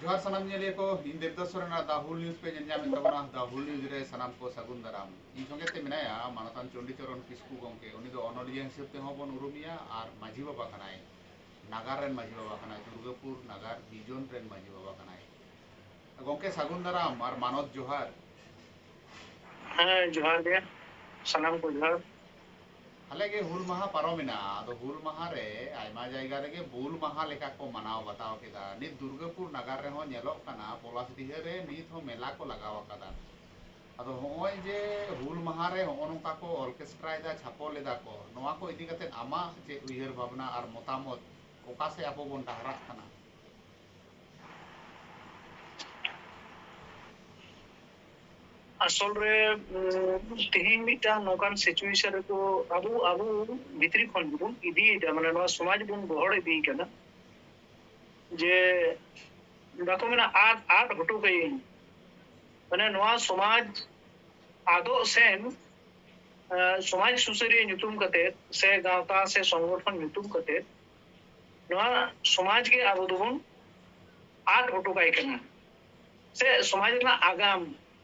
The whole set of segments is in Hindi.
जोहार सनम ko इन सोरेन न्यूज़ पे ñame tabona दा हुल न्यूज़ रे sanam ko sagun daram इन संगे ते मानतान चंडीचरण किस्कू गंके उनी दो अनलिया हिसाब ते हबन उरुमिया माझी बाबा कनाय नागार माझी बाबा कनाय दुर्गापुर, नागार, बिजन माझी बाबा कनाय गंके सागुन दाराम मानत जोहार। हाँ जोहार सनम को जोहार। हालाँकि हुल माहा पारोमिना तो हुल माहा रे आयमा जायगा रे बुल माहा लेका को मनाव बताव केदा नित दुर्गापुर नगर रे हो नेलो कना पोलास दिहे रे नित हो मेला को लगाव कदा अदो होय जे हुल माहा रे हो नोका को ऑर्केस्ट्रा दा छापो लेदा को नोआ को इदी कते आमा जे उयहर भावना और मतामत ओका से आपो बन डहरा कना असल रे तेहेन मिटान नोकान सिचुएशन रे को अबु अबु भितरी खन बुन इदी दा माने समाज बुन बाको मेना आद आद माने नोआ समाज आदो सेन समाज सुसरी se gawta se संगठन nyutum kate नोआ समाज के आबो दुबन आद हटो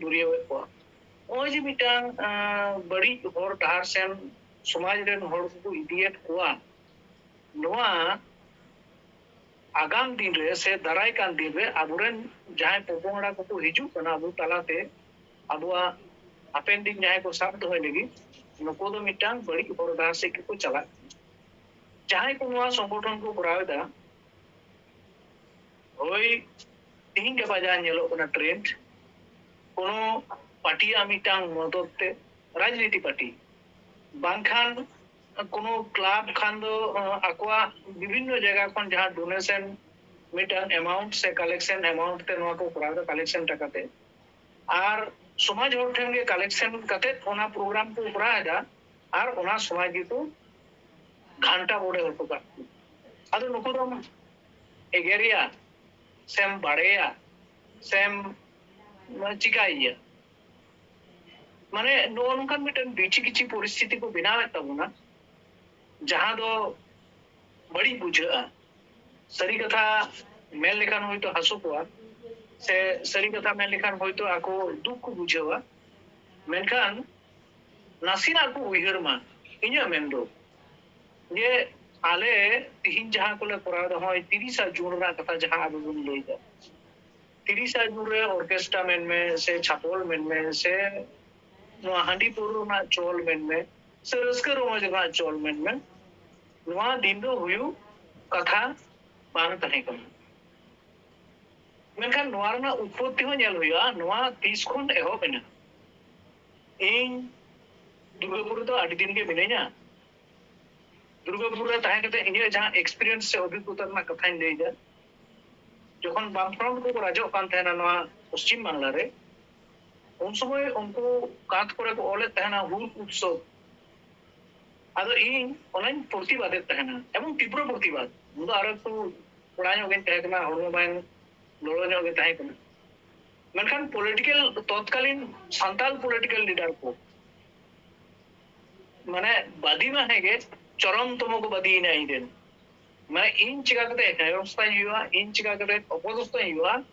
ᱫᱩᱨᱭᱟᱹᱣᱮᱫ ᱠᱚᱣᱟ ᱱᱚᱜᱼᱚᱭ ᱡᱮ ᱢᱤᱫᱴᱟᱝ ᱵᱟᱹᱲᱤᱡ ᱦᱚᱨ ᱰᱟᱦᱟᱨ ᱥᱮᱱ ᱥᱚᱢᱟᱡᱽ ᱨᱮᱱ ᱦᱚᱲ ᱠᱚᱠᱚ ᱤᱫᱤᱭᱮᱫ ᱠᱚᱣᱟ ᱱᱚᱣᱟ ᱟᱜᱟᱢ ᱫᱤᱱ ᱨᱮ ᱥᱮ ᱫᱟᱨᱟᱭ ᱠᱟᱱ ᱫᱤᱱ ᱨᱮ ᱟᱵᱚᱨᱮᱱ ᱡᱟᱦᱟᱸᱭ ᱯᱚᱯᱚᱝᱲᱟ ᱠᱚᱠᱚ ᱦᱤᱡᱩᱜ ᱠᱟᱱᱟ ᱟᱵᱚ ᱛᱟᱞᱟᱛᱮ ᱟᱵᱚᱣᱟᱜ ᱦᱟᱯᱮᱱ ᱫᱤᱱ ᱡᱟᱦᱟᱸᱭ ᱠᱚ ᱥᱟᱵ ᱫᱚᱦᱚᱭ ᱞᱟᱹᱜᱤᱫ ᱱᱩᱠᱩ ᱫᱚ ᱢᱤᱫᱴᱟᱝ ᱵᱟᱹᱲᱤᱡ ᱦᱚᱨ ᱰᱟᱦᱟᱨ ᱥᱮᱫ ᱜᱮᱠᱚ ᱪᱟᱞᱟᱜ ᱡᱟᱦᱟᱸᱭ ᱠᱚ ᱱᱚᱣᱟ ᱥᱚᱝᱜᱚᱴᱷᱚᱱ ᱠᱚ ᱠᱚᱨᱟᱣᱮᱫᱟ ᱦᱳᱭ ᱛᱤᱦᱤᱧ ᱜᱟᱯᱟ ᱡᱟᱦᱟᱸ ᱧᱮᱞᱚᱜ ᱠᱟᱱᱟ ᱴᱨᱮᱱᱰ ট্রেন্ড কোনো পার্টিয়া মিটাং মদতে, রাজনীতি পার্টি। বাংখান কোনো ক্লাব খান দো আকवा বিভিন্ন জায়গা খন যাহা ডোনেশন মিটাং অ্যামাউন্ট সে কালেকশন অ্যামাউন্ট তে নোয়া কো করা কালেকশন টাকাতে। আর সমাজ হর ঠেন গে কালেকশন কাতে ওনা প্রোগ্রাম কো করা দা আর ওনা সমাজ গিতো ঘণ্টা বোড়ে হতো কা আদো নুকো দম এগেরিয়া, সেম বাড়েয়া, সেম चिकाइया माने ᱱᱚᱜᱼᱚ ᱱᱚᱝᱠᱟᱱ ᱢᱤᱫᱴᱮᱱ ᱵᱤᱪᱷᱤ ᱠᱤᱪᱷᱤ ᱯᱚᱨᱤᱥᱛᱷᱤᱛᱤ ᱠᱚ ᱵᱮᱱᱟᱣᱮᱫ ᱛᱟᱵᱚᱱᱟ ᱡᱟᱦᱟᱸ ᱫᱚ ᱵᱟᱹᱲᱤᱡ ᱵᱩᱡᱷᱟᱹᱜᱼᱟ ᱥᱟᱹᱨᱤ ᱠᱟᱛᱷᱟ ᱢᱮᱱ ᱞᱮᱠᱷᱟᱱ ᱦᱚᱭᱛᱳ ᱦᱟᱹᱥᱩ ᱠᱚᱣᱟ ᱥᱮ ᱥᱟᱹᱨᱤ ᱠᱟᱛᱷᱟ ᱢᱮᱱ ᱞᱮᱠᱷᱟᱱ ᱦᱚᱭᱛᱳ ᱟᱠᱚ ᱫᱩᱠ ᱠᱚ ᱵᱩᱡᱷᱟᱹᱣᱟ ᱢᱮᱱᱠᱷᱟᱱ ᱱᱟᱥᱮᱱᱟᱜ ᱠᱚ ᱩᱭᱦᱟᱹᱨ ᱢᱟ ᱤᱧᱟᱹᱜ ᱢᱮᱱ ᱫᱚ ᱡᱮ ᱟᱞᱮ ᱛᱤᱦᱤᱧ ᱡᱟᱦᱟᱸ ᱠᱚᱞᱮ ᱠᱚᱨᱟᱣ ᱮᱫᱟ ᱱᱚᱜᱼᱚᱭ ᱛᱤᱨᱤᱥᱟ ᱡᱩᱱ ᱨᱮᱱᱟᱜ ᱠᱟᱛᱷᱟ ᱡᱟᱦᱟᱸ ᱟᱵᱚ ᱵᱚᱱ ᱞᱟᱹᱭᱫᱟ ᱛᱤᱨᱤᱥᱟ ᱡᱩᱱ तिरिसा जure orkestra menmen se chapol menmen se ᱱᱚᱣᱟ ᱦᱟᱺᱰᱤ ᱯᱟᱹᱣᱨᱟᱹ ᱨᱮᱱᱟᱜ ᱪᱚᱞ ᱢᱮᱱᱢᱮ ᱥᱮ ᱨᱟᱹᱥᱠᱟᱹ ᱨᱚᱢᱚᱡᱽ ᱨᱮᱱᱟᱜ ᱪᱚᱞ ᱢᱮᱱᱢᱮ ᱱᱚᱣᱟ ᱫᱤᱱ ᱫᱚ ᱦᱩᱭᱩᱜ ᱠᱟᱛᱷᱟ ᱵᱟᱝ ᱛᱟᱦᱮᱸ ᱠᱟᱱᱟ ᱢᱮᱱᱠᱷᱟᱱ ᱱᱚᱣᱟ ᱨᱮᱱᱟᱜ ᱩᱛᱯᱚᱛᱛᱤ ᱦᱚᱸ ᱧᱮᱞ ᱦᱩᱭᱩᱜᱼᱟ ᱱᱚᱣᱟ ᱛᱤᱥ ᱠᱷᱚᱱ ᱮᱦᱚᱵ ᱮᱱᱟ ᱤᱧ ᱫᱩᱨᱜᱟᱹᱯᱩᱨ ᱫᱚ ᱟᱹᱰᱤ ᱫᱤᱱ ᱜᱮ ᱢᱤᱱᱟᱹᱧᱟ ᱫᱩᱨᱜᱟᱹᱯᱩᱨ ᱨᱮ ᱛᱟᱦᱮᱸ ᱠᱟᱛᱮ ᱤᱧᱟᱹᱜ ᱡᱟᱦᱟᱸ ᱮᱠᱥᱯᱤᱨᱤᱭᱮᱱᱥ ᱥᱮ ᱚᱵᱷᱤᱜᱽᱜᱚᱛᱟ ᱨᱮᱱᱟᱜ ᱠᱟᱛᱷᱟᱧ ᱞᱟᱹᱭ ᱮᱫᱟ जो बामफ्रंट को राजन थे पश्चिम बांगलार उन समय उनको कांत को ओले तहना हूल उत्सव अद इन अनेक प्रतिबादे एवं तीव्र प्रतिबाद कड़ा हमें लड़ोन पॉलिटिकल तत्कालीन सानाल पॉलिटिकल लीडर को माने बादी में है चरमतम को बादी इन आई 나 인치가 그때 가용스탄 유아 인치가 그때 어포도스탄 유아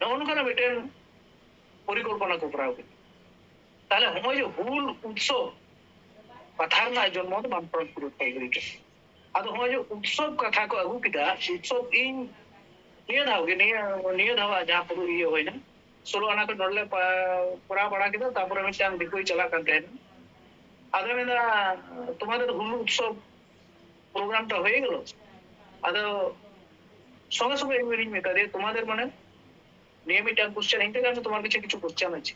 나 오늘 거는 미튼 পরিকল্পনা করতে হবে তাহলে সময় যে হুল উৎসব কথার না জন্ম বামফ্রন্ট গ্রুপ পাই গরিকে আর সময় যে উৎসব কথা কো আগু কিদা উৎসব ইন নিয়ে দাও গে নিয়ে নিয়ে দাও যা পুরো ইয়ে হয় না ᱥᱳᱞᱳ ᱟᱱᱟ ᱠᱚ ᱱᱚᱰᱞᱮ ᱯᱚᱨᱟ ᱵᱟᱲᱟ ᱠᱮᱫᱟ ᱛᱟᱯᱚᱨᱮ ᱢᱤᱫᱴᱟᱝ ᱫᱤᱠᱩᱭ ᱪᱟᱞᱟᱜ ᱠᱟᱱ ᱛᱟᱦᱮᱱ ᱟᱫᱚ ᱢᱮᱱᱫᱟ ᱛᱳᱢᱟᱫᱮᱨ ᱦᱩᱞ ᱩᱛᱥᱚᱵ ᱯᱨᱳᱜᱨᱟᱢ ᱴᱟ ᱦᱚᱭ ᱜᱮᱞᱚ ಅದು সঙ্গে সঙ্গে ইঞ্জিনিয়ারিং মেকারে তোমাদের মানে নিয়মিত কোশ্চেন হিন্দি কাছে তোমার কাছে কিছু কোশ্চেন আছে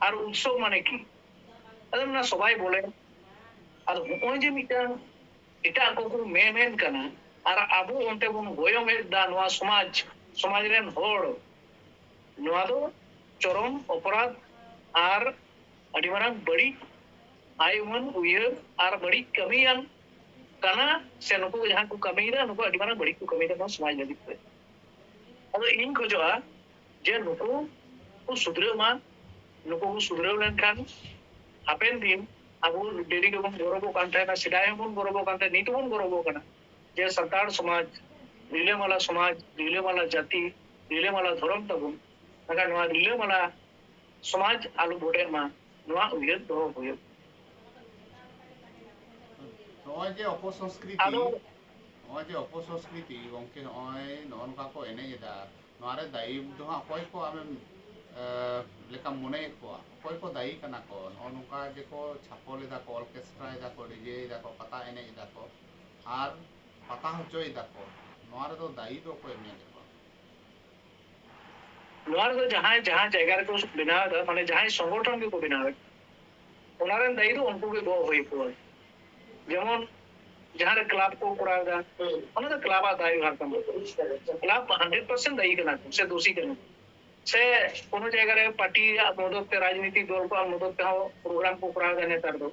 আর উৎসব মানে কি আদম না সবাই বলে আর ওই যে মিটার এটা কোকু মেন মেন কানা আর আবু অন্তে বন গয়ম এর দা নোয়া সমাজ সমাজ রেন হড় নোয়া দো চরম অপরাধ আর আডিমারাং বড়ি আই ওয়ান উইয়ার আর বড়ি কমিয়ান karena saya nopo ya aku kami ini nopo di mana beriku kami itu kan semuanya di sini kalau ingin kerja jangan nopo oh, aku sudah lama nopo oh, aku sudah lama kan? Apa yang tim? Aku dari kemarin gorobo kantai na sedaya pun gorobo kantai ini pun gorobo kana dia santar semaj dile malah semaj dile malah jati dile malah dorong tabung maka nopo dile malah semaj alu bodoh mah nopo dia dorong ᱱᱚᱜᱼᱚᱭ ᱡᱮ ᱚᱯᱚᱥᱚᱝᱥᱠᱨᱤᱛᱤ ᱱᱚᱜᱼᱚᱭ ᱡᱮ ᱚᱯᱚᱥᱚᱝᱥᱠᱨᱤᱛᱤ ᱜᱚᱝᱠᱮ ᱱᱚᱜᱼᱚᱭ ᱱᱚᱜᱼᱚ ᱱᱚᱝᱠᱟ ᱠᱚ ᱮᱱᱮᱡ ᱮᱫᱟ ᱱᱚᱣᱟ ᱨᱮ ᱫᱟᱭᱤ ᱫᱚ ᱦᱟᱸᱜ ᱚᱠᱚᱭ ᱠᱚ ᱟᱢᱮᱢ ᱞᱮᱠᱟᱢ ᱢᱚᱱᱮᱭᱮᱫ ᱠᱚᱣᱟ ᱚᱠᱚᱭ ᱠᱚ ᱫᱟᱭᱤ ᱠᱟᱱᱟ ᱠᱚ ᱱᱚᱜᱼᱚ ᱱᱚᱝᱠᱟ ᱜᱮᱠᱚ ᱪᱷᱟᱯᱚᱞ ᱮᱫᱟ ᱠᱚ ᱚᱨᱠᱮᱥᱴᱨᱟ ᱮᱫᱟ ᱠᱚ ᱰᱤᱡᱮ ᱮᱫᱟ ᱠᱚ ᱯᱟᱛᱟ ᱮᱱᱮᱡ ᱮᱫᱟ ᱠᱚ ᱟᱨ ᱯᱟᱛᱟ ᱦᱚᱪᱚᱭ ᱮᱫᱟ ᱠᱚ ᱱᱚᱣᱟ ᱨᱮᱫᱚ ᱫᱟᱭᱤ ᱫᱚ ᱚᱠᱚᱭᱮᱢ ᱧᱮᱞ ᱮᱫ ᱠᱚᱣᱟ ᱱᱚᱣᱟ ᱨᱮᱫᱚ ᱡᱟᱦᱟᱸᱭ ᱡᱟᱦᱟᱸ ᱡᱟᱭᱜᱟ ᱨᱮᱠᱚ ᱵᱮᱱᱟᱣ ᱮᱫᱟ ᱢᱟᱱᱮ ᱡᱟᱦᱟᱸᱭ ᱥᱚᱝᱜᱚᱴᱷᱚᱱ ᱜᱮᱠᱚ ᱵᱮᱱᱟᱣ ᱮᱫᱟ ᱚᱱᱟ ᱨᱮᱱ ᱫᱟᱭᱤ ᱫᱚ ᱩᱱᱠᱩ ᱜᱮ ᱜᱚ ᱦᱩᱭ ᱠᱚᱣᱟ যেমন যাহার ক্লাব কো করা দা অন্য তো ক্লাব আ দায়ী হারতাম ক্লাব 100% দায়ী কেনা সে দোষী কেনা সে কোন জায়গারে পার্টি মদতে রাজনীতি দল কো মদতে হাও প্রোগ্রাম কো করা দা নেতার দো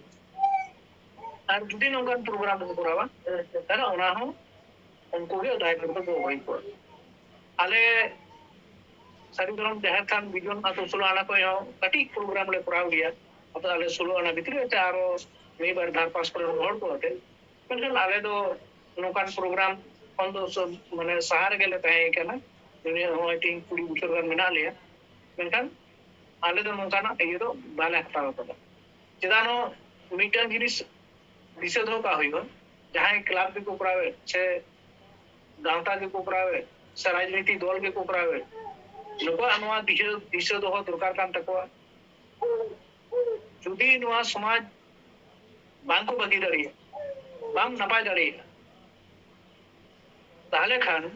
আর যদি নঙ্গান প্রোগ্রাম কো করাবা তাহলে ওনা হো उनको भी दायी करते दो वही को आले सारी धरम जहर खान बिजन आतो सुलो आना को यो कटी प्रोग्राम ले कराव गया अब आले सुलो आना भीतर ते आरो ᱢᱤᱫ ᱵᱟᱨ ᱫᱷᱟᱨ ᱯᱟᱥ ᱠᱚᱨᱮᱱ ᱦᱚᱲ ᱠᱚ ᱟᱛᱮ ᱢᱮᱱᱠᱷᱟᱱ ᱟᱞᱮ ᱫᱚ ᱱᱚᱝᱠᱟᱱ ᱯᱨᱳᱜᱨᱟᱢ ᱠᱷᱚᱱ ᱫᱚ ᱢᱟᱱᱮ ᱥᱟᱦᱟ ᱨᱮᱜᱮᱞᱮ ᱛᱟᱦᱮᱸ ᱠᱟᱱᱟ ᱱᱚᱜᱼᱚᱭ ᱛᱤᱦᱤᱧ ᱠᱩᱲᱤ ᱵᱚᱪᱷᱚᱨ ᱜᱟᱱ ᱢᱮᱱᱟᱜ ᱞᱮᱭᱟ ᱢᱮᱱᱠᱷᱟᱱ ᱟᱞᱮ ᱫᱚ ᱱᱚᱝᱠᱟᱱᱟᱜ ᱤᱭᱟᱹ ᱫᱚ ᱵᱟᱞᱮ ᱦᱟᱛᱟᱣ ᱟᱠᱟᱫᱟ ᱪᱮᱫᱟᱜ ᱱᱚ ᱢᱤᱫᱴᱟᱝ ᱡᱤᱱᱤᱥ ᱫᱤᱥᱟᱹ ᱫᱚᱦᱚ ᱠᱟᱜ ᱦᱩᱭᱩᱜᱼᱟ ᱡᱟᱦᱟᱸᱭ ᱠᱞᱟᱵ ᱜᱮᱠᱚ ᱠᱚᱨᱟᱣᱮᱫ ᱥᱮ गांवता के कोकरावे से राजनीति दल के कोकरावे नुकुआ दिशा दो दरकार जुदी समाज बांकु बगी दरी बांग नपाय दरी ताहले खान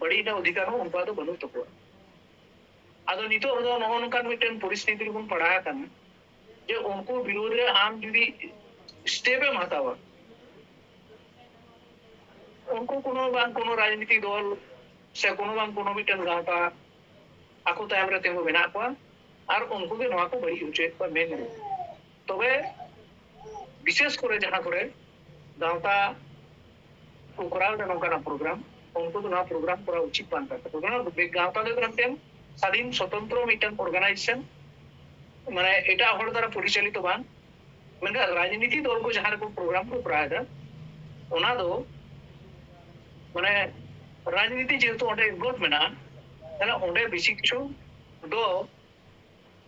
बड़ी ना उदिकारों उनका तो बनु तोपुर आदो नितो अदो नोहन का मिटेन पुलिस नीति को पढ़ाया था जे उनको विरोध रे आम जुदी स्टेपे मातावा उनको कोनो बांग कोनो राजनीति दौर से कोनो बांग कोनो मिटेन गांठा आखों तयाम रहते हो बिना कुआँ आर उनको भी नवा को बड़ी ऊँचे पर मेन तो वे ᱵᱤᱥᱮᱥ ᱠᱚᱨᱮ ᱡᱟᱦᱟᱸ ᱠᱚᱨᱮ ᱜᱟᱶᱛᱟ ᱠᱚ ᱠᱚᱨᱟᱣ ᱮᱫᱟ ᱱᱚᱝᱠᱟᱱᱟᱜ ᱯᱨᱳᱜᱨᱟᱢ ᱩᱱᱠᱩ ᱫᱚ ᱱᱚᱣᱟ ᱯᱨᱳᱜᱨᱟᱢ ᱠᱚᱨᱟᱣ ᱩᱪᱤᱛ ᱵᱟᱝ ᱠᱟᱱ ᱛᱟᱠᱚᱣᱟ ᱜᱟᱶᱛᱟ ᱫᱚ ᱢᱤᱫᱴᱮᱱ ᱥᱟᱫᱷᱤᱱ ᱥᱚᱛᱚᱱᱛᱨᱚ ᱢᱤᱫᱴᱮᱱ ᱚᱨᱜᱟᱱᱟᱭᱡᱮᱥᱚᱱ মানে এটা হল দ্বারা পরিচালিত বান মানে রাজনীতি দল কো যাহার কো প্রোগ্রাম কো প্রায়দা ওনা দো মানে রাজনীতি যেহেতু ওটা ইনভলভ মেনা তাহলে ওটা বেশি কিছু দো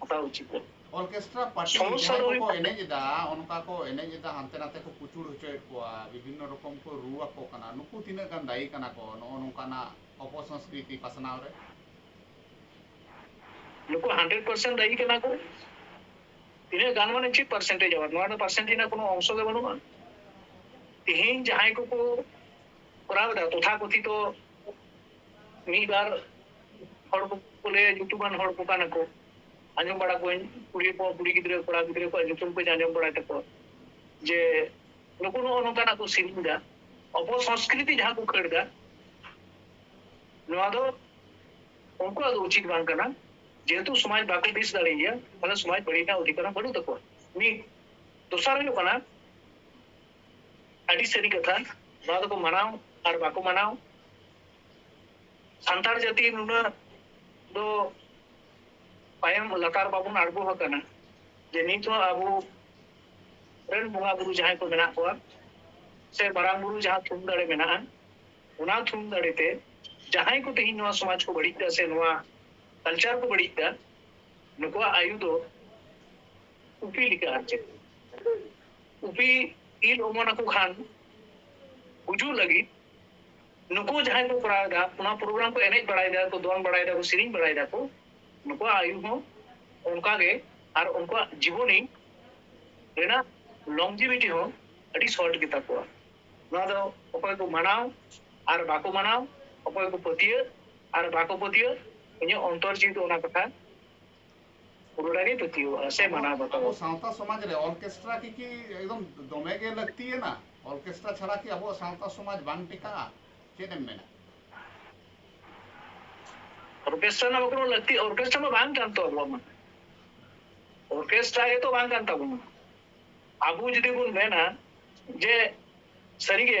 ᱠᱚᱨᱟᱣ ᱩᱪᱤᱛ ᱚᱨᱠᱮᱥᱴᱨᱟ ᱯᱟᱴᱤ ᱡᱟᱦᱟᱸᱭ ᱠᱚ ᱮᱱᱮᱡ ᱮᱫᱟ ᱚᱱᱠᱟ ᱠᱚ ᱮᱱᱮᱡ ᱮᱫᱟ ᱦᱟᱱᱛᱮ ᱱᱟᱛᱮ ᱠᱚ ᱠᱩᱪᱩᱲ ᱦᱚᱪᱚᱭᱮᱫ ᱠᱚᱣᱟ ᱵᱤᱵᱷᱤᱱᱱᱚ ᱨᱚᱠᱚᱢ ᱠᱚ ᱨᱩ ᱟᱠᱚ ᱠᱟᱱᱟ ᱱᱩᱠᱩ ᱛᱤᱱᱟᱹᱜ ᱜᱟᱱ ᱫᱟᱭᱤ ᱠᱟᱱᱟ ᱠᱚ ᱱᱚᱜᱼᱚ ᱱᱚᱝᱠᱟᱱᱟᱜ ᱚᱯᱚᱥᱚᱝᱥᱠᱨᱤᱛᱤ ᱯᱟᱥᱱᱟᱣ ᱨᱮ ᱱᱩᱠᱩ 100% ᱫᱟᱭᱤ ᱠᱟᱱᱟ ᱠᱚ ᱛᱤᱱᱟᱹᱜ ᱜᱟᱱ ᱢᱟᱱᱮ ᱪᱮᱫ ᱯᱟᱨᱥᱮᱱᱴᱮᱡᱽ ᱟᱵᱟᱨ ᱱᱚᱣᱟ ᱫᱚ ᱯᱟᱨᱥᱮᱱᱴᱮᱡᱽ ᱨᱮᱱᱟᱜ ᱠᱳᱱᱳ ᱚᱝᱥᱚ ᱜᱮ ᱵᱟᱹᱱᱩᱜᱼᱟ ᱛᱮᱦᱮᱧ ᱡᱟᱦᱟᱸᱭ ᱠᱚᱠᱚ ᱠᱚᱨᱟᱣ ᱮᱫᱟ ᱛᱚᱛᱷᱟ ᱠᱚᱛᱷᱤᱛᱚ ᱢᱤᱫ ᱵᱟᱨ ᱦᱚᱲ ᱠᱚ ᱞᱟᱹᱭᱟ ᱧᱩᱛᱩᱢᱟᱱ ᱦᱚᱲ ᱠᱚ ᱠᱟᱱᱟ ᱠᱚ ᱟᱸᱡᱚᱢ ᱵᱟᱲᱟ ᱠᱚᱣᱟᱹᱧ ᱠᱩᱲᱤ ᱦᱚᱯᱚᱱ ᱠᱩᱲᱤ ᱜᱤᱫᱽᱨᱟᱹ ᱠᱚᱲᱟ ᱜᱤᱫᱽᱨᱟᱹ ᱠᱚᱣᱟᱜ ᱧᱩᱛᱩᱢ ᱠᱚᱧ ᱟᱸᱡᱚᱢ ᱵᱟᱲᱟ ᱛᱟᱠᱚᱣᱟ ᱡᱮ ᱱᱩᱠᱩ ᱱᱚᱜᱼᱚ ᱱᱚᱝᱠᱟᱱᱟᱜ ᱠᱚ ᱥᱮᱨᱮᱧ ᱮᱫᱟ ᱟᱵᱚ ᱥᱚᱝᱥᱠᱨᱤᱛᱤ ᱡᱟᱦᱟᱸ ᱠᱚ ᱠᱷᱟᱹᱲ ᱮᱫᱟ ᱱᱚᱣᱟ ᱫᱚ उनको तो उचित बांग करना जेहेतु समाज बाकी बीस दाड़िया मतलब समाज बड़ी अधिकार बनू तक मीट दोसार अड़ी सारी कथा ना तो मानाव और बाको मानाव सानतार जाति नुना दो ᱯᱟᱭᱟᱢ ᱞᱟᱛᱟᱨ ᱵᱟᱵᱚᱱ ᱟᱬᱜᱚ ᱟᱠᱟᱱᱟ ᱡᱮ ᱱᱤᱛ ᱦᱚᱸ ᱟᱵᱚ ᱨᱮᱱ ᱵᱚᱸᱜᱟ ᱵᱩᱨᱩ ᱡᱟᱦᱟᱸᱭ ᱠᱚ ᱢᱮᱱᱟᱜ ᱠᱚᱣᱟ ᱥᱮ ᱢᱟᱨᱟᱝ ᱵᱩᱨᱩ ᱡᱟᱦᱟᱸ ᱛᱷᱩᱢ ᱫᱟᱲᱮ ᱢᱮᱱᱟᱜᱼᱟ ᱚᱱᱟ ᱛᱷᱩᱢ ᱫᱟᱲᱮᱛᱮ ᱡᱟᱦᱟᱸᱭ ᱠᱚ ᱛᱮᱦᱮᱧ ᱱᱚᱣᱟ ᱥᱚᱢᱟᱡᱽ ᱠᱚ ᱵᱟᱹᱲᱤᱡ ᱮᱫᱟ ᱥᱮ ᱱᱚᱣᱟ ᱠᱟᱞᱪᱟᱨ ᱠᱚ ᱵᱟᱹᱲᱤᱡ ᱮᱫᱟ ᱱᱩᱠᱩᱣᱟᱜ ᱟᱭᱩ ᱫᱚ ᱩᱯᱤ ᱞᱮᱠᱟ ᱟᱨ ᱪᱮᱫ ᱩᱯᱤ ᱤᱞ ᱚᱢᱚᱱ ᱟᱠᱚ ᱠᱷᱟᱱ ᱜᱩᱡᱩᱜ ᱞᱟᱹᱜᱤᱫ ᱱᱩᱠᱩ ᱡᱟᱦᱟᱸᱭ ᱠᱚ ᱠᱚᱨᱟᱣ ᱮᱫᱟ ᱚᱱᱟ ᱯᱨᱳᱜᱨᱟᱢ ᱠᱚ ᱮᱱᱮᱡ ᱵᱟᱲᱟᱭᱮᱫᱟ ᱠᱚ ᱫᱚᱱ ᱵᱟᱲᱟᱭᱮᱫᱟ ᱠᱚ ᱥᱮᱨᱮᱧ ᱵᱟᱲᱟᱭᱮᱫᱟ ᱠᱚ ᱱᱩᱠᱩᱣᱟᱜ ᱟᱭᱩ ᱦᱚᱸ ᱚᱱᱠᱟᱜᱮ ᱟᱨ ᱩᱱᱠᱩᱣᱟᱜ ᱡᱤᱵᱚᱱᱤ ᱨᱮᱱᱟᱜ ᱞᱚᱝᱡᱤᱵᱤᱴᱤ ᱦᱚᱸ ᱟᱹᱰᱤ ᱥᱚᱨᱴ ᱜᱮᱛᱟ ᱠᱚᱣᱟ ᱱᱚᱣᱟ ᱫᱚ ᱚᱠᱚᱭ ᱠᱚ ᱢᱟᱱᱟᱣ ᱟᱨ ᱵᱟᱠᱚ ᱢᱟᱱᱟᱣ ᱚᱠᱚᱭ ᱠᱚ ᱯᱟᱹᱛᱭᱟᱹᱣ ᱟᱨ ᱵᱟᱠᱚ ᱯᱟᱹᱛᱭᱟᱹᱣ ᱤᱧᱟᱹᱜ ᱚᱱᱛᱚᱨ ᱡᱤᱣᱤ ᱚᱱᱟ ᱠᱟᱛᱷᱟ পুরোটাকে প্রতিভা সে মানা বাতা সাঁওতা সমাজে অর্কেস্ট্রা কি কি একদম দমে গে লাগতি না অর্কেস্ট্রা ছাড়া কি আবো সাঁওতা সমাজ বান টিকা চেনেম মেনা ઓર્કેસ્ટ્રાના વગર લગતી ઓર્કેસ્ટ્રામાં ભાંગ જાણતો હલવામાં ઓર્કેસ્ટ્રા એ તો ಭಾಂಗ ಅಂತ ಗುಣ ᱟᱵᱚ ᱡᱩᱫᱤ ᱵᱚᱱ ᱢᱮᱱᱟ ᱡᱮ ᱥᱟᱹᱨᱤᱜᱮ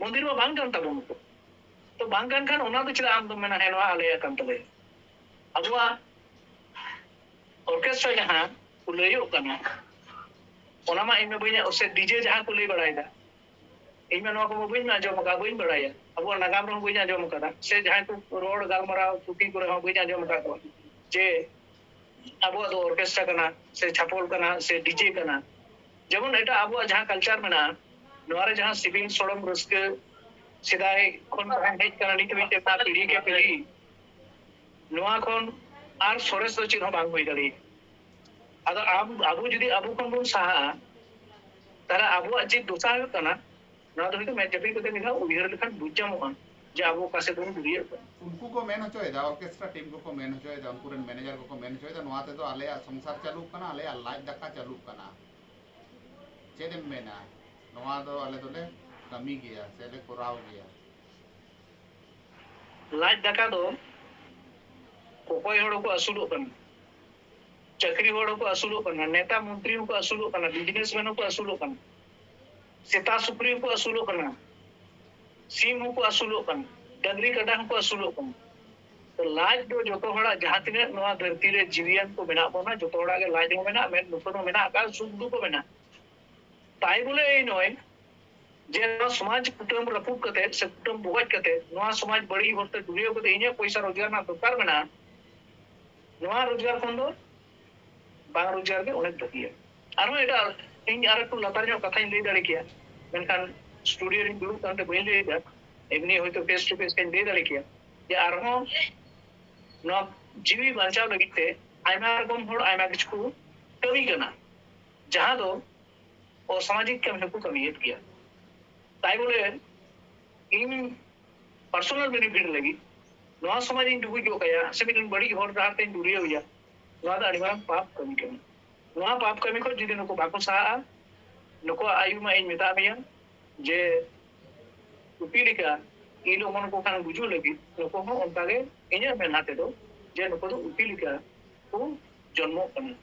ᱢᱚᱱᱫᱤᱨ ᱢᱟ ᱵᱟᱝ ᱠᱟᱱ ᱛᱟᱵᱚᱱᱟ ᱛᱚ ᱛᱚ ᱵᱟᱝ ᱠᱟᱱ ᱠᱷᱟᱱ ᱚᱱᱟ ᱫᱚ ᱪᱮᱫᱟᱜ ᱟᱢ ᱫᱚᱢ ᱢᱮᱱᱟ ᱦᱮᱸ ᱱᱚᱣᱟ ᱟᱞᱮᱭᱟᱜ ᱠᱟᱱ ᱛᱟᱞᱮᱭᱟ ᱟᱵᱚᱣᱟᱜ ᱚᱨᱠᱮᱥᱴᱨᱟ ᱡᱟᱦᱟᱸ ᱠᱚ ᱞᱟᱹᱭᱚᱜ ᱠᱟᱱᱟ ᱚᱱᱟ ᱢᱟ ᱤᱧ ᱵᱟᱹᱧ ᱥᱮ ᱰᱤᱡᱮ ᱡᱟᱦᱟᱸ ᱠᱚ ᱞᱟᱹᱭ ᱵᱟᱲᱟᱭᱮᱫᱟ ᱤᱧ ᱢᱟ ᱱᱚᱣᱟ ᱠᱚ ᱵᱟᱹᱧ ᱟᱸᱡᱚᱢ ᱟᱠᱟᱫᱟ ᱵᱟᱹᱧ ᱵᱟᱲᱟᱭᱟ ᱟᱵᱚᱣᱟᱜ ᱱᱟᱜᱟᱢ ᱨᱮᱦᱚᱸ ᱵᱟᱹᱧ ᱟᱸᱡᱚᱢ ᱟᱠᱟᱫᱟ ᱥᱮ ᱡᱟᱦᱟᱸᱭ ᱠᱚ ᱨᱚᱲ ᱜᱟᱞᱢᱟᱨᱟᱣ ᱯᱩᱛᱷᱤ ᱠᱚᱨᱮ ᱦᱚᱸ ᱵᱟᱹᱧ ᱟᱸᱡᱚᱢ ᱟᱠᱟᱫ ᱠᱚᱣᱟ ᱡᱮ ᱟᱵᱚᱣᱟᱜ ᱫᱚ ᱚᱨᱠᱮᱥᱴᱨᱟ ᱠᱟᱱᱟ ᱥᱮ ᱪᱷᱟᱯᱚᱞ ᱠᱟᱱᱟ ᱥᱮ ᱰᱤᱡᱮ ᱠᱟᱱᱟ ᱡᱮᱢᱚᱱ ᱮᱴᱟᱜ ᱟᱵᱚᱣᱟᱜ ᱡᱟᱦᱟᱸ ᱠᱟᱞᱪᱟᱨ ᱢᱮᱱᱟᱜᱼᱟ ᱱᱚᱣᱟ ᱨᱮ ᱡᱟᱦᱟᱸ ᱥᱤᱵᱤᱞ ᱥᱚᱲᱚᱢ ᱨᱟᱹᱥᱠᱟᱹ ᱥᱮᱫᱟᱭ ᱠᱷᱚᱱ ᱦᱮᱡ ᱠᱟᱱᱟ ᱱᱤᱛ ᱢᱤᱫᱴᱮᱱ ᱯᱤᱲᱦᱤ ᱠᱮ ᱯᱤᱲᱦᱤ ᱱᱚᱣᱟ ᱠᱷᱚᱱ ᱟᱨ ᱥᱚᱨᱮᱥ ᱫᱚ ᱪᱮᱫ ᱦᱚᱸ ᱵᱟᱝ ᱦᱩᱭ ᱫᱟᱲᱮᱭᱟᱜᱼᱟ ᱟᱫᱚ ᱟᱵ ᱟᱵᱚ ᱡᱩᱫᱤ ᱟᱵᱚ ᱠᱷᱚᱱ ᱵᱚᱱ ᱥᱟᱦᱟᱜᱼᱟ ᱛᱟᱦᱞᱮ ᱟᱵᱚᱣᱟᱜ ᱪᱮᱫ ᱫᱚᱥᱟ ᱦᱩᱭᱩᱜ ᱠᱟᱱᱟ 나도 맨 잡히 그때 내가 우리를 칸 부장 원 जाबो कासे दोन दुरिये उनको को मेन होचो एदा ऑर्केस्ट्रा टीम को को मेन होचो एदा उनकुरन मैनेजर को को मेन होचो एदा नोआते तो आले संसार चालू कना आले लाइफ दका चालू कना चेदे मेना नोआ तो आले तोले कमी गया सेले कोराव गया लाइफ दका दो तो, कोकोय होड़ को असुलो कन चक्री होड़ को असुलो कन नेता मंत्री को असुलो कन बिजनेसमैन को असुलो कन सेता Supriyo ko asulok na. Simu ko asulok na. Dagri kadang ko asulok na. तो लाज दो जो जहाँ तीन धरती रे जीवियन को मेना बोना जो लाज हो मेना मेन दुख हो मेना का सुख दुख हो मेना ताई बोले ए नय जे समाज कुटुम रपूब कते से कुटुम बोगज कते नवा समाज बड़ी होते दुरियो कते इने पैसा रोज़गार ना दरकार मेना नवा रोज़गार कोन दो बांग रोज़गार के अनेक दकिया आरो एटा ᱤᱧ ᱟᱨ ᱮᱠᱴᱩ ᱞᱟᱛᱟᱨ ᱧᱚᱜ ᱠᱟᱛᱷᱟᱧ ᱞᱟᱹᱭ ᱫᱟᱲᱮ ᱠᱮᱭᱟ ᱢᱮᱱᱠᱷᱟᱱ ᱥᱴᱩᱰᱤᱭᱳ ᱨᱤᱧ ᱫᱩᱲᱩᱵ ᱠᱟᱱᱛᱮ ᱵᱟᱹᱧ ᱞᱟᱹᱭᱮᱫᱟ ᱮᱢᱱᱤ ᱦᱚᱭᱛᱳ ᱯᱷᱮᱥ ᱴᱩ ᱯᱷᱮᱥ ᱠᱟᱹᱧ ᱞᱟᱹᱭ ᱫᱟᱲᱮ ᱠᱮᱭᱟ ᱡᱮ ᱟᱨᱦᱚᱸ ᱱᱚᱣᱟ ᱡᱤᱣᱤ ᱵᱟᱧᱪᱟᱣ ᱞᱟᱹᱜᱤᱫ ᱛᱮ ᱟᱭᱢᱟ ᱨᱚᱠᱚᱢ ᱦᱚᱲ ᱟᱭᱢᱟ ᱠᱤᱪᱷᱩ ᱠᱚ ᱠᱟᱹᱢᱤ ᱠᱟᱱᱟ ᱡᱟᱦᱟᱸ ᱫᱚ असामाजिक कमी को कमी किया ताई बोले इन पर्सनल बेनिफिट लगी नवा समाज इन डुबुज गया से मिटन बड़ी और राहत इन दूरी हो गया नवा पाप कमी कमी ᱠᱟᱹᱢᱤ ᱠᱟᱱᱟ ᱱᱚᱣᱟ ᱯᱟᱯ ᱠᱟᱹᱢᱤ ᱠᱷᱚᱱ ᱡᱩᱫᱤ ᱱᱩᱠᱩ ᱵᱟᱠᱚ ᱥᱟᱦᱟᱜᱼᱟ ᱱᱩᱠᱩᱣᱟᱜ ᱟᱭᱩ ᱢᱟ ᱤᱧ ᱢᱮᱛᱟᱜ ᱢᱮᱭᱟ ᱡᱮ ᱩᱯᱤ ᱞᱮᱠᱟ ᱤᱧ ᱚᱢᱚᱱ ᱠᱚ ᱠᱷᱟᱱ ᱜᱩᱡᱩᱜ ᱞᱟᱹᱜᱤᱫ ᱱᱩᱠᱩ ᱦᱚᱸ ᱚᱱᱠᱟᱜᱮ ᱤᱧᱟᱹᱜ ᱢᱮᱱᱟ ᱛᱮᱫᱚ ᱡᱮ ᱱᱩᱠᱩ ᱫᱚ ᱩᱯᱤ ᱞᱮᱠᱟ ᱠᱚ ᱡᱚᱱᱢᱚᱜ ᱠᱟᱱᱟ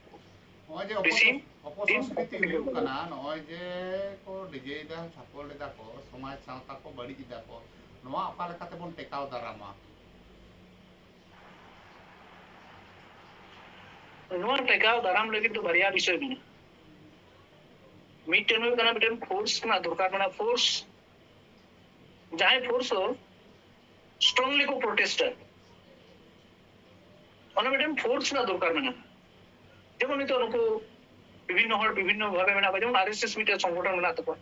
नॉय जे ऋषि, अपसंस्कृति हुयुग कना नॉय जे को डीजे दा छापल दा को समाज सावता को बड़ी दा को नोआ अपा लेकाते නුවන් ටෙකාව දරම් ලෙකින්ට බරියා විශයමන मीटर में कहना बेटा फोर्स ना धोखा बना फोर्स चाहे फोर्स हो स्ट्रांगली को प्रोटेस्ट है অনেক ম্যাডাম ফোর্স না দরকার মানে যেমন তো নুকু বিভিন্ন হল বিভিন্ন ভাবে মেনা যেমন আর এস এস মিটার সংগঠন মেনা তাকো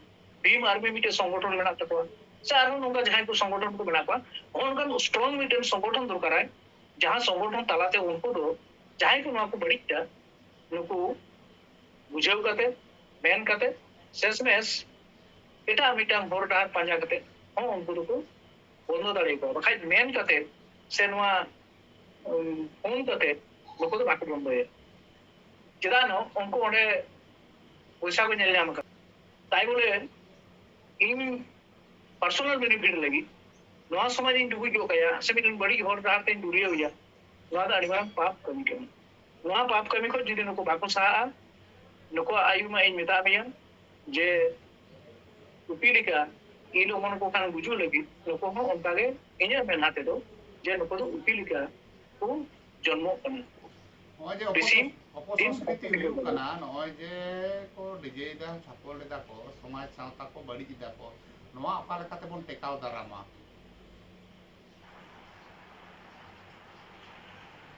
ভীম আর্মি মিটার সংগঠন মেনা তাকো সে আর নুকা যাহাই কো সংগঠন কো মেনা কো অনকান স্ট্রং মিটার সংগঠন দরকার হয় যাহা সংগঠন তালাতে উনকু দো ᱡᱟᱦᱟᱸᱭ ᱠᱚ ᱱᱚᱣᱟ ᱠᱚ ᱵᱟᱹᱲᱤᱡ ᱫᱟ ᱱᱩᱠᱩ ᱵᱩᱡᱷᱟᱹᱣ ᱠᱟᱛᱮ ᱢᱮᱱ ᱠᱟᱛᱮ ᱥᱮᱥᱢᱮᱥ ᱮᱴᱟᱜ ᱢᱤᱫᱴᱟᱝ ᱦᱚᱨ ᱰᱟᱦᱟᱨ ᱯᱟᱸᱡᱟ ᱠᱟᱛᱮ ᱦᱚᱸ ᱩᱱᱠᱩ ᱫᱚᱠᱚ ᱵᱚᱱᱫᱚ ᱫᱟᱲᱮᱭᱟᱠᱚᱣᱟ ᱵᱟᱠᱷᱟᱡ ᱢᱮᱱ ᱠᱟᱛᱮ ᱥᱮ ᱱᱚᱣᱟ ᱯᱷᱳᱱ ᱠᱟᱛᱮ ᱱᱩᱠᱩ ᱫᱚ ᱵᱟᱠᱚ ᱵᱚᱱᱫᱚᱭᱟ ᱪᱮᱫᱟᱜ ᱱᱚ ᱩᱱᱠᱩ ᱚᱸᱰᱮ ᱯᱚᱭᱥᱟ ᱠᱚ ᱧᱮᱞ ᱧᱟᱢ ᱟᱠᱟᱫᱟ ᱛᱟᱭ ᱵᱚᱞᱮ ᱤᱧ ᱯᱟᱨᱥᱚᱱᱟᱞ ᱵᱮᱱᱤᱯᱷᱤᱴ ᱞᱟᱹᱜᱤᱫ ᱱᱚᱣᱟ ᱥᱚᱢᱟᱡᱽ ᱤᱧ ᱰᱩᱵᱩᱡᱚᱜ ᱠᱟᱭᱟ ᱥᱮ ᱢᱤᱫᱴᱮᱱ ᱵᱟᱹᱲᱤᱡ ᱦᱚᱨ ᱰᱟᱦᱟᱨ ᱛᱮᱧ ᱰᱩᱨᱭᱟᱹᱣᱮᱭᱟ ᱱᱚᱣᱟ ᱫᱚ ᱟᱹᱰᱤ ᱢᱟᱨᱟᱝ ᱯᱟᱯ ᱠᱟᱹᱢᱤ ᱠᱟᱱᱟ ᱱᱚᱣᱟ ᱯᱟᱯ ᱠᱟᱹᱢᱤ ᱠᱷᱚᱱ ᱡᱩᱫᱤ ᱱᱩᱠᱩ ᱵᱟᱠᱚ ᱥᱟᱦᱟᱜᱼᱟ ᱱᱩᱠᱩᱣᱟᱜ ᱟᱭᱩ ᱢᱟ ᱤᱧ ᱢᱮᱛᱟᱜ ᱢᱮᱭᱟ ᱡᱮ ᱩᱯᱤ ᱞᱮᱠᱟ ᱤᱧ ᱚᱢᱚᱱ ᱠᱚ ᱠᱷᱟᱱ ᱜᱩᱡᱩᱜ ᱞᱟᱹᱜᱤᱫ ᱱᱩᱠᱩ ᱦᱚᱸ ᱚᱱᱠᱟᱜᱮ ᱤᱧᱟᱹᱜ ᱢᱮᱱᱟ ᱛᱮᱫᱚ ᱡᱮ ᱱᱩᱠᱩ ᱫᱚ ᱩᱯᱤ ᱞᱮᱠᱟ ᱠᱚ ᱡᱚᱱᱢᱚᱜ ᱠᱟᱱᱟ नॉय जे ऋषि, अपसंस्कृति हुयुग कना नॉय जे को डीजे दा छापल दा को समाज सावता को बड़ी दा को नोआ अपा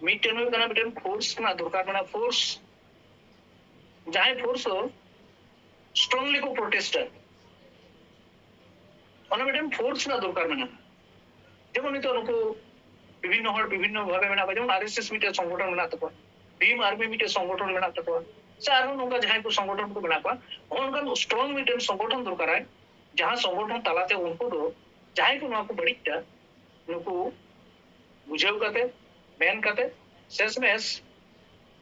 মিড টার্মে কেন মিড টার্ম ফোর্স না দরকার মানে ফোর্স যাই force strongly co protester on mid term force না দরকার মানে যেমন তো লোক বিভিন্ন হল বিভিন্ন ভাবে মানে যেমন আরএসএস মিটার সংগঠন মেনা তাকো ভীম আর্মি মিটার সংগঠন মেনা তাকো চার নৌকা যাই কো সংগঠন কো মেনা কো অনকান স্ট্রং মিড টার্ম সংগঠন দরকার হয় जहां संगठन तलाते उनको दो ᱡᱟᱦᱟᱸᱭ ᱠᱚ ᱱᱚᱣᱟ ᱠᱚ ᱵᱟᱹᱲᱤᱡ ᱫᱟ ᱱᱩᱠᱩ ᱵᱩᱡᱷᱟᱹᱣ ᱠᱟᱛᱮ ᱢᱮᱱ ᱠᱟᱛᱮ ᱥᱮᱥᱢᱮᱥ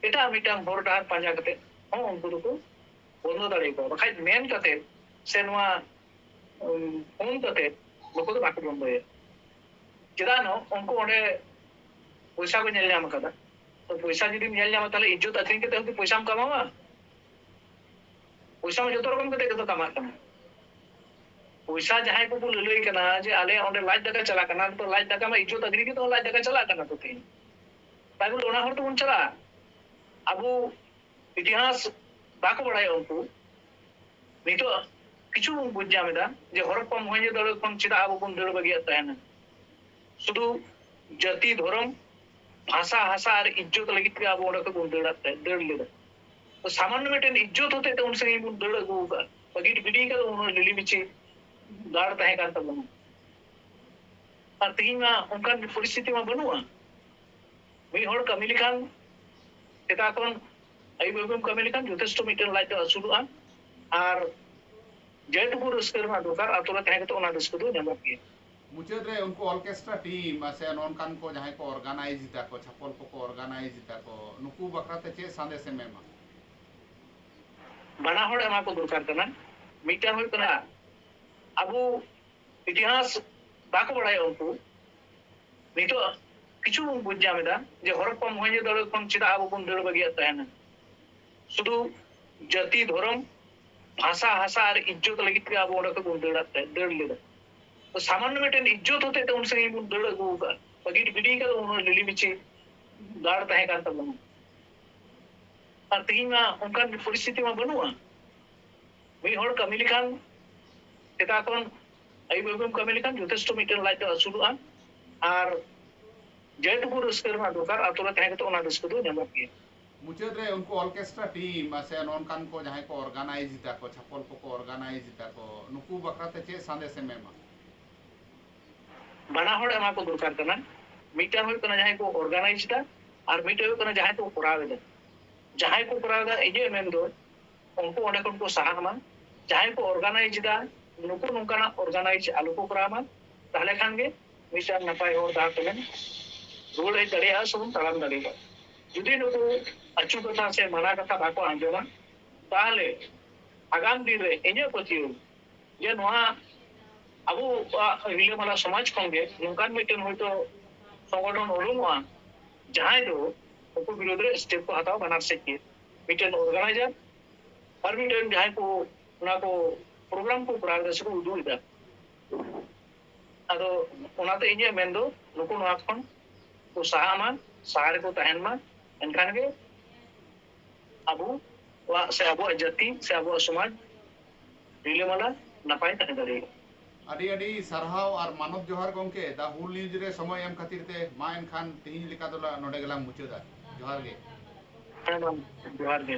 ᱮᱴᱟᱜ ᱢᱤᱫᱴᱟᱝ ᱦᱚᱨ ᱰᱟᱦᱟᱨ ᱯᱟᱸᱡᱟ ᱠᱟᱛᱮ ᱦᱚᱸ ᱩᱱᱠᱩ ᱫᱚᱠᱚ ᱵᱚᱱᱫᱚ ᱫᱟᱲᱮᱭᱟᱠᱚᱣᱟ ᱵᱟᱠᱷᱟᱡ ᱢᱮᱱ ᱠᱟᱛᱮ ᱥᱮ ᱱᱚᱣᱟ ᱯᱷᱳᱱ ᱠᱟᱛᱮ ᱱᱩᱠᱩ ᱫᱚ ᱵᱟᱠᱚ ᱵᱚᱱᱫᱚᱭᱟ ᱪᱮᱫᱟᱜ ᱱᱚ ᱩᱱᱠᱩ ᱚᱸᱰᱮ ᱯᱚᱭᱥᱟ ᱠᱚ ᱧᱮᱞ ᱧᱟᱢ ᱟᱠᱟᱫᱟ तो पैसा जुदी नेल जामा ताले इज़्ज़त अखिन के पैसा कमावा पैसा में जो रकम कते कतो कमा पैसा जहाँ को लई कना जे आले अंडे लाज दाका चला कना तो लाज दाका में इज़्ज़त अग्री तो लाज दाका चला कना तो थे ताबुल ओना हर तो उन चला। अब इतिहास बाको बढ़ाए उनको। नहीं तो किचु बुझ जामे दा जे हरपम होय जे दल कम चिदा आबु कुन दल बगिया तो तहन सुदु जति धर्म, भाषा हासा आर इज़्ज़त लगित के आबु ओडा को गुन दल दा दल ले तो सामान्य मेटे तो इज़्ज़त होते तो उनसे ही गुन दल गुगा बगिट बिडी का तो उन्होंने लिली मिची ગાઢ પહેકા બનવું ᱟᱨ ᱛᱮᱦᱮᱧ ᱢᱟ ᱚᱱᱠᱟᱱ ᱯᱚᱨᱤᱥᱛᱷᱤᱛᱤ ᱢᱟ ᱵᱟᱹᱱᱩᱜᱼᱟ ᱢᱤᱫ ᱦᱚᱲ ᱠᱟᱹᱢᱤ ᱞᱮᱠᱷᱟᱱ ᱥᱮᱛᱟᱜ ᱠᱷᱚᱱ ᱟᱹᱭᱩᱵ ᱟᱹᱭᱩᱵᱮᱢ ᱠᱟᱹᱢᱤ ᱞᱮᱠᱷᱟᱱ ᱡᱚᱛᱷᱮᱥᱴᱚ ᱢᱤᱫᱴᱮᱱ ᱞᱟᱡ ᱫᱚ ᱟᱹᱥᱩᱞᱚᱜᱼᱟ ᱟᱨ ᱡᱮᱴᱩᱠᱩ ᱨᱟᱹᱥᱠᱟᱹ ᱨᱮᱱᱟᱜ ᱫᱚᱨᱠᱟর ᱟᱛᱳ ᱨᱮ ᱛᱟᱦᱮᱸ ᱠᱟᱛᱮ ᱚᱱᱟ ᱨᱟᱹᱥᱠᱟᱹ ᱫᱚ ᱧᱟᱢᱚᱜ ᱜᱮᱭᱟ मुझे रे उनको ऑर्केस्ट्रा टीम से नॉनकान को जहाँ को ऑर्गेनाइज दा को छपल को को ऑर्गेनाइज दा को नुकु बकरा ते चे सांदे से मेमा बना होड़ एमा को दुरकार करना मीटर होड़ करना अब इतिहास बाको बढ़ाए उनको नहीं तो किचु बुझ जाए मिला जब हरपम हुए जब दौलत पम चिता अब उन दौलत बगिया तय न? सुधु जति धर्म, भाषा हासा और इज़्ज़त लगी थी अब उनका कुंड दौलत तय दौल लेता तो सामान्य में टेन इज़्ज़त होते तो उनसे ही कुंड दौलत होगा? बगिया तो बिल्डिंग का तो उन्होंने लिली बिचे गार तय कर ᱪᱮᱠᱟ ᱠᱷᱚᱱ ᱟᱹᱭᱩᱵ ᱟᱹᱭᱩᱵᱮᱢ ᱠᱟᱹᱢᱤ ᱞᱮᱠᱷᱟᱱ रे उनको ऑर्केस्ट्रा टीम से नॉनकान को जहाँ को ऑर्गेनाइज दा को छपल को को ऑर्गेनाइज दा को नुकु बकरा ते चे सांदे से मेमा बना होड़ एमा को दुरकार करना मीटर होय कना जहाँ को ऑर्गेनाइज दा और मीटर होय कना जहाँ को करावे दा जहाँ को करावे दा एजे मेन दो उनको ओने को को सहामा को ऑर्गेनाइज दा ᱱᱩᱠᱩ ᱱᱚᱝᱠᱟᱱᱟᱜ ᱚᱨᱜᱟᱱᱟᱭᱤᱡ ᱟᱞᱚ ᱠᱚ ᱠᱚᱨᱟᱣ ᱢᱟ ᱛᱟᱦᱞᱮ ᱠᱷᱟᱱ ᱜᱮ ᱢᱤᱫᱴᱟᱝ ᱱᱟᱯᱟᱭ ᱦᱚᱲ ᱰᱟᱦᱟᱨ ᱛᱮᱵᱚᱱ ᱨᱩᱣᱟᱹᱲ ᱦᱮᱡ ᱫᱟᱲᱮᱭᱟᱜᱼᱟ ᱥᱮᱵᱚᱱ ᱛᱟᱲᱟᱢ ᱫᱟᱲᱮᱭᱟᱜᱼᱟ ᱡᱩᱫᱤ ᱱᱩᱠᱩ ᱟᱹᱪᱩ ᱠᱟᱛᱷᱟ ᱥᱮ ᱢᱟᱱᱟ ᱠᱟᱛᱷᱟ ᱵᱟᱠᱚ ᱟᱸᱡᱚᱢᱟ ᱛᱟᱦᱞᱮ ᱟᱜᱟᱢ ᱫᱤᱱ ᱨᱮ ᱤᱧᱟᱹᱜ ᱯᱟᱹᱛᱭᱟᱹᱣ ᱡᱮ ᱱᱚᱣᱟ ᱟᱵᱚᱣᱟᱜ ᱨᱤᱞᱟᱹᱢᱟᱞᱟ ᱥᱚᱢᱟᱡᱽ ᱠᱷᱚᱱ ᱜᱮ ᱱᱚᱝᱠᱟᱱ ᱢᱤᱫᱴᱮᱱ ᱦᱚᱭᱛᱚ ᱥᱚᱝᱜᱚᱴᱷᱚᱱ ᱩᱰᱩᱠᱚᱜᱼᱟ ᱡᱟᱦᱟᱸᱭ ᱫᱚ ᱩᱱᱠᱩ ᱵᱤᱨᱩᱫᱽ ᱨᱮ ᱥᱴᱮᱯ ᱠᱚ ᱦᱟᱛᱟᱣᱟ ᱵᱟᱱᱟᱨ ᱥᱮᱫ ᱜᱮ ᱢᱤᱫᱴᱮᱱ ᱚᱨᱜᱟᱱᱟᱭᱡᱟᱨ ᱟᱨ ᱢᱤᱫᱴᱮᱱ ᱡᱟᱦᱟᱸᱭ ᱠᱚ ᱚᱱᱟ ᱠᱚ ᱯᱨᱳᱜᱨᱟᱢ ᱠᱚ ᱠᱚᱨᱟᱣ ᱮᱫᱟ ᱥᱮᱠᱚ ᱩᱫᱩᱜ ᱮᱫᱟ ᱟᱫᱚ ᱚᱱᱟᱛᱮ ᱤᱧᱟᱹᱜ ᱢᱮᱱᱫᱚ ᱱᱩᱠᱩ ᱱᱚᱣᱟ ᱠᱷᱚᱱ ᱠᱚ ᱥᱟᱦᱟᱜ ᱢᱟ ᱥᱟᱦᱟ ᱨᱮᱠᱚ ᱛᱟᱦᱮᱱ ᱢᱟ ᱮᱱᱠᱷᱟᱱ ᱜᱮ ᱟᱵᱚᱣᱟᱜ ᱥᱮ ᱟᱵᱚᱣᱟᱜ ᱡᱟᱹᱛᱤ ᱥᱮ ᱟᱵᱚᱣᱟᱜ ᱥᱚᱢᱟᱡᱽ ᱨᱤᱞᱟᱹᱢᱟᱞᱟ ᱱᱟᱯᱟᱭ ᱛᱟᱦᱮᱸ ᱫᱟᱲᱮᱭᱟᱜᱼᱟ अड़ी अड़ी सारहाव और मानव जोहार गोमके दा हुल न्यूज़ रे समय एम खातिर ते मा एनखान तेही लिखा दोला नोडे गला मुचदा जोहार गे जोहार गे